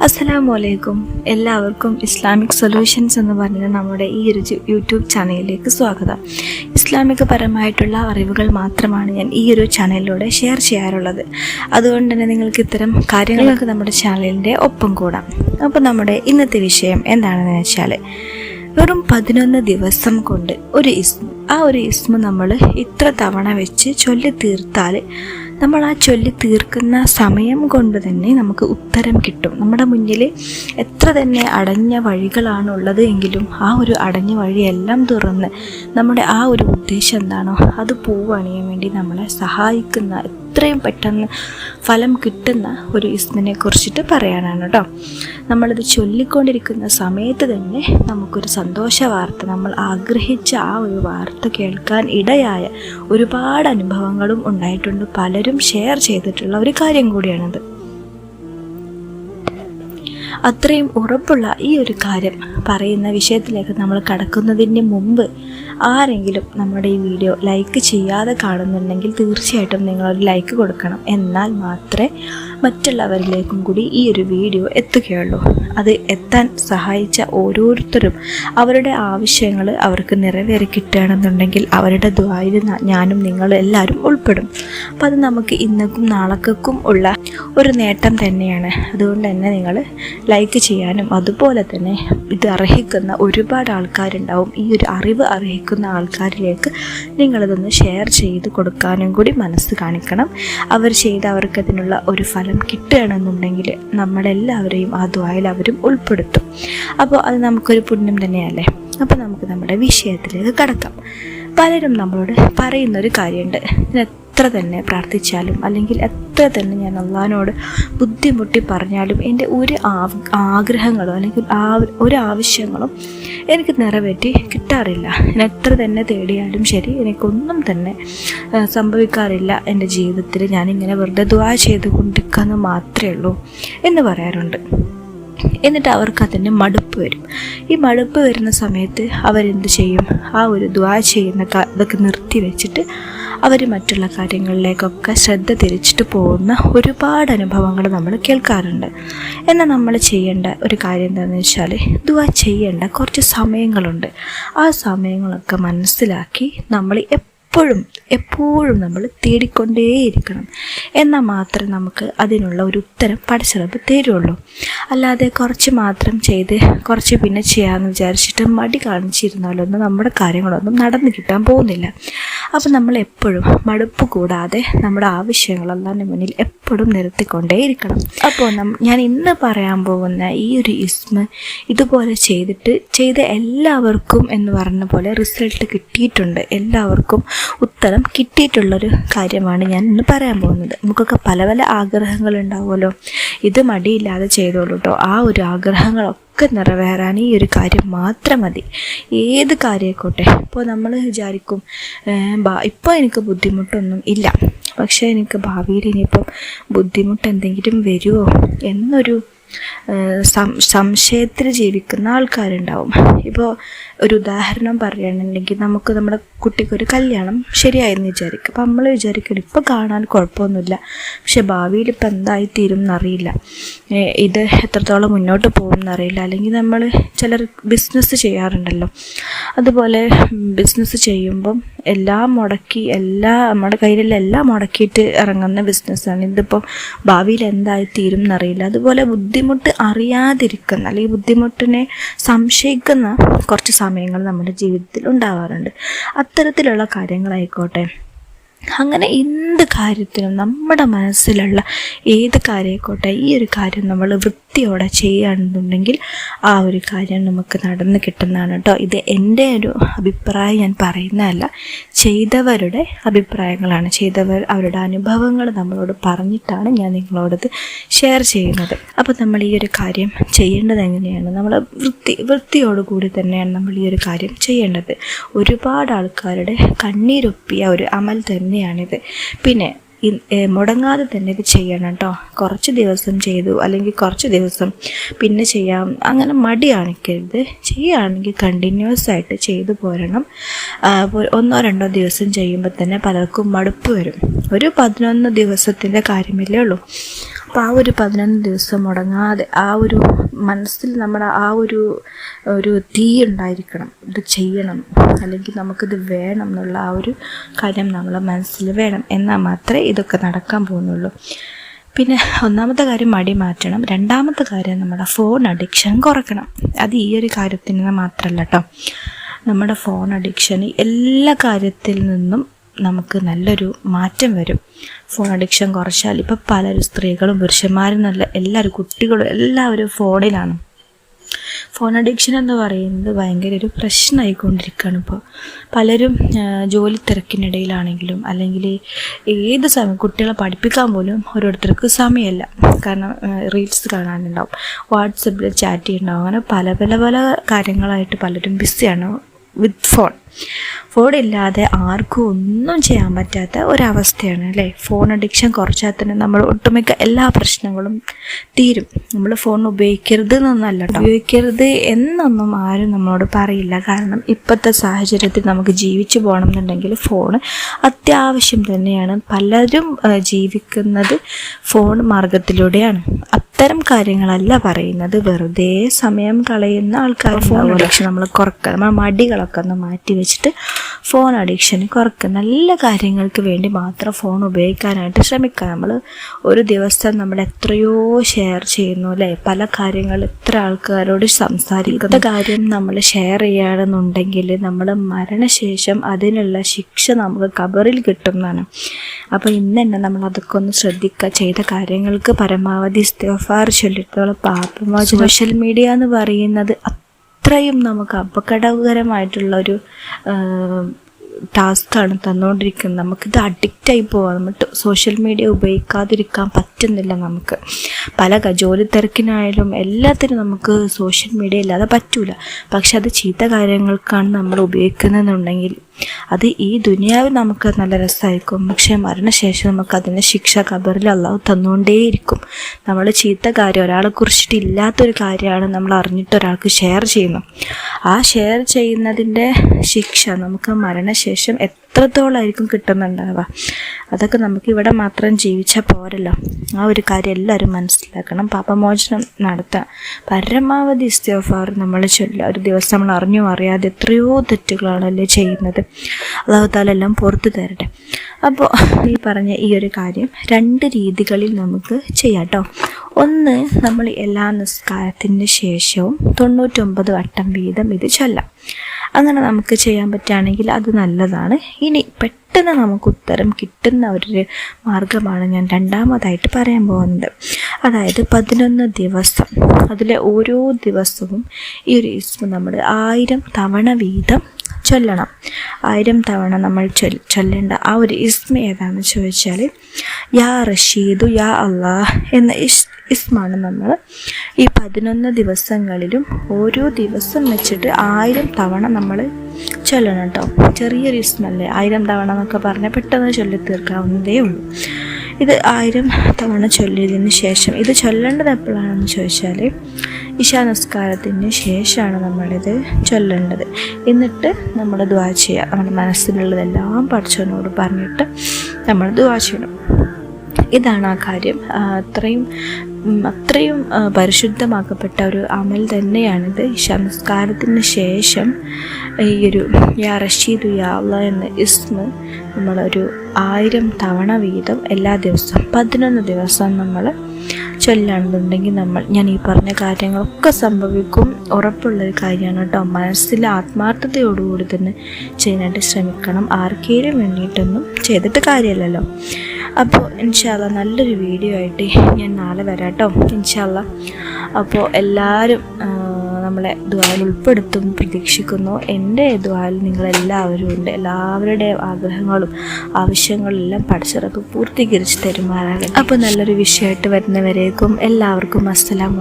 അസ്സലാമു അലൈക്കും എല്ലാവർക്കും ഇസ്ലാമിക് സൊല്യൂഷൻസ് എന്ന് പറഞ്ഞ നമ്മുടെ ഈ ഒരു യൂട്യൂബ് ചാനലിലേക്ക് സ്വാഗതം. ഇസ്ലാമിക പരമായിട്ടുള്ള അറിവുകൾ മാത്രമാണ് ഞാൻ ഈ ഒരു ചാനലിലൂടെ ഷെയർ ചെയ്യാറുള്ളത്. അതുകൊണ്ട് തന്നെ നിങ്ങൾക്ക് ഇത്തരം കാര്യങ്ങളൊക്കെ നമ്മുടെ ചാനലിന്റെ ഒപ്പം കൂടാം. അപ്പോൾ നമ്മുടെ ഇന്നത്തെ വിഷയം എന്താണെന്ന് വെച്ചാൽ വെറും പതിനൊന്ന് ദിവസം കൊണ്ട് ഒരു ഇസ്മു. ആ ഒരു ഇസ്മു നമ്മൾ ഇത്ര തവണ വെച്ച് ചൊല്ലി തീർത്താൽ നമ്മൾ ആ ചൊല്ലി തീർക്കുന്ന സമയം കൊണ്ട് തന്നെ നമുക്ക് ഉത്തരം കിട്ടും. നമ്മുടെ മുന്നിൽ എത്ര തന്നെ അടഞ്ഞ വഴികളാണ് ഉള്ളത് എങ്കിലും ആ ഒരു അടഞ്ഞ വഴിയെല്ലാം തുറന്ന് നമ്മുടെ ആ ഒരു ഉദ്ദേശം എന്താണോ അത് പൂവണിയാൻ വേണ്ടി നമ്മളെ സഹായിക്കുന്ന എത്രയും പെട്ടെന്ന് ഫലം കിട്ടുന്ന ഒരു ഇസ്മിനെ കുറിച്ചിട്ട് പറയാനാണ് കേട്ടോ നമ്മളിത് ചൊല്ലിക്കൊണ്ടിരിക്കുന്ന സമയത്ത് തന്നെ നമുക്കൊരു സന്തോഷ വാർത്ത നമ്മൾ ആഗ്രഹിച്ച ആ ഒരു വാർത്ത കേൾക്കാൻ ഇടയായ ഒരുപാട് അനുഭവങ്ങളും ഉണ്ടായിട്ടുണ്ട്. പലരും ഷെയർ ചെയ്തിട്ടുള്ള ഒരു കാര്യം കൂടിയാണത്. അത്രയും ഉറപ്പുള്ള ഈ ഒരു കാര്യം പറയുന്ന വിഷയത്തിലേക്ക് നമ്മൾ കടക്കുന്നതിന് മുമ്പ് ആരെങ്കിലും നമ്മുടെ ഈ വീഡിയോ ലൈക്ക് ചെയ്യാതെ കാണുന്നുണ്ടെങ്കിൽ തീർച്ചയായിട്ടും നിങ്ങളൊരു ലൈക്ക് കൊടുക്കണം. എന്നാൽ മാത്രമേ മറ്റുള്ളവരിലേക്കും കൂടി ഈ ഒരു വീഡിയോ എത്തുകയുള്ളൂ. അത് എത്താൻ സഹായിച്ച ഓരോരുത്തരും അവരുടെ ആവശ്യങ്ങൾ അവർക്ക് നിറവേറി കിട്ടുകയാണെന്നുണ്ടെങ്കിൽ അവരുടെ ദ്വായിൽ ഞാനും നിങ്ങളും എല്ലാവരും ഉൾപ്പെടും. അപ്പം അത് നമുക്ക് ഇന്നക്കും നാളേക്കും ഉള്ള ഒരു നേട്ടം തന്നെയാണ്. അതുകൊണ്ട് തന്നെ നിങ്ങൾ ലൈക്ക് ചെയ്യാനും അതുപോലെ തന്നെ ഇത് അർഹിക്കുന്ന ഒരുപാട് ആൾക്കാരുണ്ടാവും. ഈ ഒരു അറിവ് അർഹിക്കുന്ന ആൾക്കാരിലേക്ക് നിങ്ങളിതൊന്ന് ഷെയർ ചെയ്ത് കൊടുക്കാനും കൂടി മനസ്സ് കാണിക്കണം. അവർ ചെയ്ത് അവർക്കതിനുള്ള ഒരു ഫലം കിട്ടുകയാണെന്നുണ്ടെങ്കിൽ നമ്മളെല്ലാവരെയും ആ ദ്വായിൽ അവരും ഉൾപ്പെടുത്തും. അപ്പോൾ അത് നമുക്കൊരു പുണ്യം തന്നെയല്ലേ? അപ്പോൾ നമുക്ക് നമ്മുടെ വിഷയത്തിലേക്ക് കടക്കാം. പലരും നമ്മളോട് പറയുന്നൊരു കാര്യമുണ്ട്. എത്ര തന്നെ പ്രാർത്ഥിച്ചാലും അല്ലെങ്കിൽ എത്ര തന്നെ ഞാൻ അള്ളഹാനോട് ബുദ്ധിമുട്ടി പറഞ്ഞാലും എന്റെ ഒരു ആഗ്രഹങ്ങളോ അല്ലെങ്കിൽ ഒരു ആവശ്യങ്ങളും എനിക്ക് നിറവേറ്റി കിട്ടാറില്ല. ഞാൻ എത്ര തന്നെ തേടിയാലും ശരി എനിക്കൊന്നും തന്നെ സംഭവിക്കാറില്ല എന്റെ ജീവിതത്തിൽ. ഞാനിങ്ങനെ വെറുതെ ദ്വാ ചെയ്തുകൊണ്ടിരിക്കാന്ന് മാത്രമേ ഉള്ളൂ എന്ന് പറയാറുണ്ട്. എന്നിട്ട് അവർക്ക് അതിന് മടുപ്പ് വരും. ഈ മടുപ്പ് വരുന്ന സമയത്ത് അവരെന്ത് ചെയ്യും? ആ ഒരു ദ്വാ ചെയ്യുന്ന ഇതൊക്കെ നിർത്തി വെച്ചിട്ട് അവർ മറ്റുള്ള കാര്യങ്ങളിലേക്കൊക്കെ ശ്രദ്ധ തിരിച്ചിട്ട് പോകുന്ന ഒരുപാട് അനുഭവങ്ങൾ നമ്മൾ കേൾക്കാറുണ്ട്. എന്നാൽ നമ്മൾ ചെയ്യേണ്ട ഒരു കാര്യം എന്താണെന്ന് വെച്ചാൽ ദ്വാ ചെയ്യേണ്ട കുറച്ച് സമയങ്ങളുണ്ട്. ആ സമയങ്ങളൊക്കെ മനസ്സിലാക്കി നമ്മൾ എപ്പോഴും എപ്പോഴും നമ്മൾ തേടിക്കൊണ്ടേയിരിക്കണം എന്നാൽ മാത്രമേ നമുക്ക് അതിനുള്ള ഒരു ഉത്തരം പഠിച്ചിറപ്പ് തരുള്ളൂ. അല്ലാതെ കുറച്ച് മാത്രം ചെയ്ത് കുറച്ച് പിന്നെ ചെയ്യാമെന്ന് വിചാരിച്ചിട്ട് മടി കാണിച്ചിരുന്നാലൊന്നും നമ്മുടെ കാര്യങ്ങളൊന്നും നടന്നു കിട്ടാൻ പോകുന്നില്ല. അപ്പോൾ നമ്മൾ എപ്പോഴും മടുപ്പ് കൂടാതെ നമ്മുടെ ആവശ്യങ്ങളെല്ലാം മുന്നിൽ എപ്പോഴും നിർത്തിക്കൊണ്ടേയിരിക്കണം അപ്പോൾ ഞാൻ ഇന്ന് പറയാൻ പോകുന്ന ഈ ഒരു ഇസ്മ ഇതുപോലെ ചെയ്തിട്ട് ചെയ്ത എല്ലാവർക്കും എന്ന് പറഞ്ഞ പോലെ റിസൾട്ട് കിട്ടിയിട്ടുണ്ട്. എല്ലാവർക്കും ഉത്തരം കിട്ടിയിട്ടുള്ളൊരു കാര്യമാണ് ഞാൻ ഇന്ന് പറയാൻ പോകുന്നത്. നമുക്കൊക്കെ പല പല ആഗ്രഹങ്ങളുണ്ടാവുമല്ലോ. ഇത് മടിയില്ലാതെ ചെയ്തോളൂ കേട്ടോ ആ ഒരു ആഗ്രഹങ്ങളൊക്കെ നിറവേറാൻ ഈ ഒരു കാര്യം മാത്രം മതി. ഏത് കാര്യമായിക്കോട്ടെ ഇപ്പോൾ നമ്മൾ വിചാരിക്കും ഇപ്പോൾ എനിക്ക് ബുദ്ധിമുട്ടൊന്നും ഇല്ല. പക്ഷേ എനിക്ക് ഭാവിയിൽ ഇനിയിപ്പം ബുദ്ധിമുട്ട് എന്തെങ്കിലും വരുമോ എന്നൊരു സംശയത്തിൽ ജീവിക്കുന്ന ആൾക്കാരുണ്ടാവും. ഇപ്പോൾ ഒരു ഉദാഹരണം പറയുകയാണെന്നുണ്ടെങ്കിൽ നമുക്ക് നമ്മുടെ കുട്ടിക്കൊരു കല്യാണം ശരിയായെന്ന് വിചാരിക്കും. അപ്പം നമ്മൾ വിചാരിക്കണം ഇപ്പോൾ കാണാൻ കുഴപ്പമൊന്നുമില്ല. പക്ഷെ ഭാവിയിൽ ഇപ്പം എന്തായിത്തീരും എന്നറിയില്ല. ഇത് എത്രത്തോളം മുന്നോട്ട് പോകും എന്നറിയില്ല. അല്ലെങ്കിൽ നമ്മൾ ചിലർ ബിസിനസ് ചെയ്യാറുണ്ടല്ലോ. അതുപോലെ ബിസിനസ് ചെയ്യുമ്പം എല്ലാം മുടക്കി എല്ലാ നമ്മുടെ കയ്യിലുള്ള എല്ലാം മുടക്കിയിട്ട് ഇറങ്ങുന്ന ബിസിനസ്സാണ് ഇതിപ്പോൾ ഭാവിയിൽ എന്തായി തീരും എന്നറിയില്ല. അതുപോലെ ബുദ്ധിമുട്ട് അറിയാതിരിക്കുന്ന അല്ലെങ്കിൽ ബുദ്ധിമുട്ടിനെ സംശയിക്കുന്ന കുറച്ച് സമയങ്ങൾ നമ്മുടെ ജീവിതത്തിൽ ഉണ്ടാവാറുണ്ട്. അത്തരത്തിലുള്ള കാര്യങ്ങളായിക്കോട്ടെ അങ്ങനെ എന്ത് കാര്യത്തിനും നമ്മുടെ മനസ്സിലുള്ള ഏത് കാര്യമായിക്കോട്ടെ ഈ ഒരു കാര്യം നമ്മൾ വൃത്തിയോടെ ചെയ്യുകയാണെന്നുണ്ടെങ്കിൽ ആ ഒരു കാര്യം നമുക്ക് നടന്നു കിട്ടുന്നതാണ് കേട്ടോ. ഇത് എന്റെ ഒരു അഭിപ്രായം ഞാൻ പറയുന്നതല്ല. ചെയ്തവരുടെ അഭിപ്രായങ്ങളാണ്. ചെയ്തവർ അവരുടെ അനുഭവങ്ങൾ നമ്മളോട് പറഞ്ഞിട്ടാണ് ഞാൻ നിങ്ങളോടത് ഷെയർ ചെയ്യുന്നത്. അപ്പോൾ നമ്മൾ ഈ ഒരു കാര്യം ചെയ്യേണ്ടത് എങ്ങനെയാണ്? നമ്മൾ വൃത്തി വൃത്തിയോടുകൂടി തന്നെയാണ് നമ്മൾ ഈ ഒരു കാര്യം ചെയ്യേണ്ടത്. ഒരുപാട് ആൾക്കാരുടെ കണ്ണീരൊപ്പിയ ഒരു അമൽ തന്നെയാണിത്. പിന്നെ മുടങ്ങാതെ തന്നെ ഇത് ചെയ്യണം കേട്ടോ. കുറച്ച് ദിവസം ചെയ്തു അല്ലെങ്കിൽ കുറച്ച് ദിവസം പിന്നെ ചെയ്യാം. അങ്ങനെ മടി കാണിക്കരുത്. ചെയ്യുകയാണെങ്കിൽ കണ്ടിന്യൂസ് ആയിട്ട് ചെയ്തു പോരണം. ഒന്നോ രണ്ടോ ദിവസം ചെയ്യുമ്പോൾ തന്നെ പലർക്കും മടുപ്പ് വരും. ഒരു പതിനൊന്ന് ദിവസത്തിന്റെ കാര്യമില്ലേ ഉള്ളൂ. അപ്പോൾ ആ ഒരു പതിനൊന്ന് ദിവസം മുടങ്ങാതെ ആ ഒരു മനസ്സിൽ നമ്മുടെ ആ ഒരു ഒരു തീ ഉണ്ടായിരിക്കണം. ഇത് ചെയ്യണം. അല്ലെങ്കിൽ നമുക്കിത് വേണം എന്നുള്ള ആ ഒരു കാര്യം നമ്മളെ മനസ്സിൽ വേണം. എന്നാൽ മാത്രമേ ഇതൊക്കെ നടക്കാൻ പോകുന്നുള്ളൂ. പിന്നെ ഒന്നാമത്തെ കാര്യം മടി മാറ്റണം. രണ്ടാമത്തെ കാര്യം നമ്മുടെ ഫോൺ അഡിക്ഷൻ കുറയ്ക്കണം. അത് ഈ ഒരു കാര്യത്തിന് മാത്രമല്ല കേട്ടോ. നമ്മുടെ ഫോൺ അഡിക്ഷൻ എല്ലാ കാര്യത്തിൽ നിന്നും നമുക്ക് നല്ലൊരു മാറ്റം വരും. ഫോൺ അഡിക്ഷൻ കുറച്ചാൽ ഇപ്പം പലരും സ്ത്രീകളും പുരുഷന്മാരും നല്ല എല്ലാവരും കുട്ടികളും എല്ലാവരും ഫോണിലാണ്. ഫോൺ അഡിക്ഷൻ എന്ന് പറയുന്നത് ഭയങ്കര ഒരു പ്രശ്നമായിക്കൊണ്ടിരിക്കുകയാണ് ഇപ്പോൾ പലരും ജോലി തിരക്കിനിടയിലാണെങ്കിലും അല്ലെങ്കിൽ ഏത് സമയം കുട്ടികളെ പഠിപ്പിക്കാൻ പോലും ഓരോരുത്തർക്ക് സമയമല്ല. കാരണം റീൽസ് കാണാനുണ്ടാവും വാട്സപ്പിൽ ചാറ്റ് ചെയ്യുന്നുണ്ടാവും അങ്ങനെ പല പല പല കാര്യങ്ങളായിട്ട് പലരും ബിസിയാണ് വിത്ത് ഫോൺ ഫോൺ ഇല്ലാതെ ആർക്കും ഒന്നും ചെയ്യാൻ പറ്റാത്ത ഒരവസ്ഥയാണ് അല്ലേ? ഫോൺ അഡിക്ഷൻ കുറച്ചാൽ തന്നെ നമ്മൾ ഒട്ടുമിക്ക എല്ലാ പ്രശ്നങ്ങളും തീരും. നമ്മൾ ഫോൺ ഉപയോഗിക്കരുത് എന്നൊന്നല്ല ഉപയോഗിക്കരുത് എന്നൊന്നും ആരും നമ്മളോട് പറയില്ല. കാരണം ഇപ്പോഴത്തെ സാഹചര്യത്തിൽ നമുക്ക് ജീവിച്ചു പോകണം എന്നുണ്ടെങ്കിൽ ഫോൺ അത്യാവശ്യം തന്നെയാണ്. പലരും ജീവിക്കുന്നത് ഫോൺ മാർഗത്തിലൂടെയാണ്. അത്തരം കാര്യങ്ങളല്ല പറയുന്നത്. വെറുതെ സമയം കളയുന്ന ആൾക്കാർ ഫോൺ നമ്മൾ കുറക്കുക നമ്മൾ മടികളൊക്കെ ഒന്ന് മാറ്റി വെച്ചിട്ട് ഫോൺ അഡിക്ഷൻ കുറക്കുക നല്ല കാര്യങ്ങൾക്ക് വേണ്ടി മാത്രം ഫോൺ ഉപയോഗിക്കാനായിട്ട് ശ്രമിക്കുക. നമ്മൾ ഒരു ദിവസം നമ്മൾ എത്രയോ ഷെയർ ചെയ്യുന്നു അല്ലേ? പല കാര്യങ്ങൾ എത്ര ആൾക്കാരോട് സംസാരിക്കുന്ന. കാര്യം നമ്മൾ ഷെയർ ചെയ്യുകയാണെന്നുണ്ടെങ്കിൽ നമ്മൾ മരണശേഷം അതിനുള്ള ശിക്ഷ നമുക്ക് കബറിൽ കിട്ടുന്നതാണ്. അപ്പോൾ ഇന്ന് തന്നെ നമ്മൾ അതൊക്കെ ഒന്ന് ശ്രദ്ധിക്കുക. ചെയ്ത കാര്യങ്ങൾക്ക് പരമാവധി ഇസ്തഫാർ ചൊല്ലിട്ടുള്ള പാപമോ സോഷ്യൽ മീഡിയ എന്ന് പറയുന്നത് അത്രയും നമുക്ക് അപകടകരമായിട്ടുള്ള ഒരു ടാസ്ക്കാണ് തന്നുകൊണ്ടിരിക്കുന്നത് നമുക്കിത് അഡിക്റ്റായി പോവാം. നമ്മൾ സോഷ്യൽ മീഡിയ ഉപയോഗിക്കാതിരിക്കാൻ പറ്റുന്നില്ല നമുക്ക്. പല ജോലി തിരക്കിനായാലും എല്ലാത്തിനും നമുക്ക് സോഷ്യൽ മീഡിയ ഇല്ലാതെ പറ്റൂല. പക്ഷെ അത് ചീത്ത കാര്യങ്ങൾക്കാണ് നമ്മൾ ഉപയോഗിക്കുന്നതെന്നുണ്ടെങ്കിൽ അത് ഈ ദുനിയാവിൽ നമുക്ക് നല്ല രസമായിരിക്കും പക്ഷേ മരണശേഷം നമുക്ക് അതിന്റെ ശിക്ഷ കബറിൽ അള്ളാഹു തന്നുകൊണ്ടേയിരിക്കും. നമ്മൾ ചീത്ത കാര്യം ഒരാളെ കുറിച്ചിട്ട് ഇല്ലാത്തൊരു കാര്യമാണ് നമ്മൾ അറിഞ്ഞിട്ട് ഒരാൾക്ക് ഷെയർ ചെയ്യുന്നു ആ ഷെയർ ചെയ്യുന്നതിന്റെ ശിക്ഷ നമുക്ക് മരണശേഷം എത്രത്തോളമായിരിക്കും കിട്ടുന്നുണ്ടാവുക? അതൊക്കെ നമുക്ക് ഇവിടെ മാത്രം ജീവിച്ചാൽ പോരല്ലോ. ആ ഒരു കാര്യം എല്ലാവരും മനസ്സിലാക്കണം. പാപമോചനം നടത്താം പരമാവധി ഇസ്തഫാർ നമ്മൾ ചൊല്ലുക. ഒരു ദിവസം നമ്മൾ അറിഞ്ഞോ അറിയാതെ എത്രയോ തെറ്റുകളാണല്ലേ ചെയ്യുന്നത്. അള്ളാഹുത്താലെല്ലാം പുറത്തു തരട്ടെ. അപ്പോൾ ഈ പറഞ്ഞ ഈ ഒരു കാര്യം രണ്ട് രീതികളിൽ നമുക്ക് ചെയ്യാം കേട്ടോ ഒന്ന് നമ്മൾ എല്ലാ നിസ്കാരത്തിന്റെ ശേഷവും തൊണ്ണൂറ്റൊമ്പത് വട്ടം വീതം ഇത് ചൊല്ലാം. അങ്ങനെ നമുക്ക് ചെയ്യാൻ പറ്റുകയാണെങ്കിൽ അത് നല്ലതാണ്. ഇനി പെട്ടെന്ന് നമുക്ക് ഉത്തരം കിട്ടുന്ന ഒരു മാർഗമാണ് ഞാൻ രണ്ടാമതായിട്ട് പറയാൻ പോകുന്നത്. അതായത് പതിനൊന്ന് ദിവസം. അതിലെ ഓരോ ദിവസവും ഈ ഒരു ഇസ്മ നമ്മൾ ആയിരം തവണ വീതം ചൊല്ലണം. ആയിരം തവണ നമ്മൾ ചൊല്ലേണ്ട ആ ഒരു ഇസ്മ ഏതാണെന്ന് ചോദിച്ചാൽ യാ റഷീദു യാ അള്ളാഹ് എന്ന ഇസ് ഇസ്മാണ് നമ്മൾ ഈ പതിനൊന്ന് ദിവസങ്ങളിലും ഓരോ ദിവസം വെച്ചിട്ട് ആയിരം തവണ നമ്മൾ ചൊല്ലണം കേട്ടോ ചെറിയൊരു ഇസ്മല്ലേ. ആയിരം തവണ എന്നൊക്കെ പറഞ്ഞാൽ പെട്ടെന്ന് ചൊല്ലി തീർക്കാവുന്നതേ ഉള്ളൂ. ഇത് ആയിരം തവണ ചൊല്ലിയതിന് ശേഷം ഇത് ചൊല്ലേണ്ടത് എപ്പോഴാണെന്ന് ചോദിച്ചാൽ ഇശാ നമസ്കാരത്തിന് ശേഷമാണ് നമ്മളിത് ചൊല്ലേണ്ടത്. എന്നിട്ട് നമ്മൾ ദ്വാ ചെയ്യുക നമ്മുടെ മനസ്സിലുള്ളതെല്ലാം പഠിച്ചവനോട് പറഞ്ഞിട്ട് നമ്മൾ ദ്വാ ചെയ്യണം. ഇതാണ് ആ കാര്യം. അത്രയും അത്രയും പരിശുദ്ധമാക്കപ്പെട്ട ഒരു അമൽ തന്നെയാണിത്. സംസ്കാരത്തിന് ശേഷം ഈ ഒരു യാ റഷീദു യാള എന്ന ഇസ്മ നമ്മളൊരു ആയിരം തവണ വീതം എല്ലാ ദിവസവും പതിനൊന്ന് ദിവസം നമ്മൾ ചൊല്ലാണെന്നുണ്ടെങ്കിൽ നമ്മൾ ഞാൻ ഈ പറഞ്ഞ കാര്യങ്ങളൊക്കെ സംഭവിക്കും. ഉറപ്പുള്ളൊരു കാര്യമാണ് കേട്ടോ. മനസ്സിൽ ആത്മാർത്ഥതയോടുകൂടി തന്നെ ചെയ്യാനായിട്ട് ശ്രമിക്കണം. ആർക്കേലും വേണ്ടിയിട്ടൊന്നും ചെയ്തിട്ട് കാര്യമല്ലല്ലോ. അപ്പോൾ ഇൻഷാല്ല നല്ലൊരു വീഡിയോ ആയിട്ട് ഞാൻ നാളെ വരാം കേട്ടോ. ഇൻഷാല്ല അപ്പോൾ എല്ലാവരും നമ്മളെ ദ്വാരൽ ഉൾപ്പെടുത്തും പ്രതീക്ഷിക്കുന്നു. എന്റെ ദ്വാരൽ നിങ്ങളെല്ലാവരും ഉണ്ട്. എല്ലാവരുടെ ആഗ്രഹങ്ങളും ആവശ്യങ്ങളും എല്ലാം പഠിച്ചിറക്കും പൂർത്തീകരിച്ച് തരുമാറാകട്ടെ. അപ്പോൾ നല്ലൊരു വിഷയമായിട്ട് വരുന്നവരേക്കും എല്ലാവർക്കും അസ്സലാം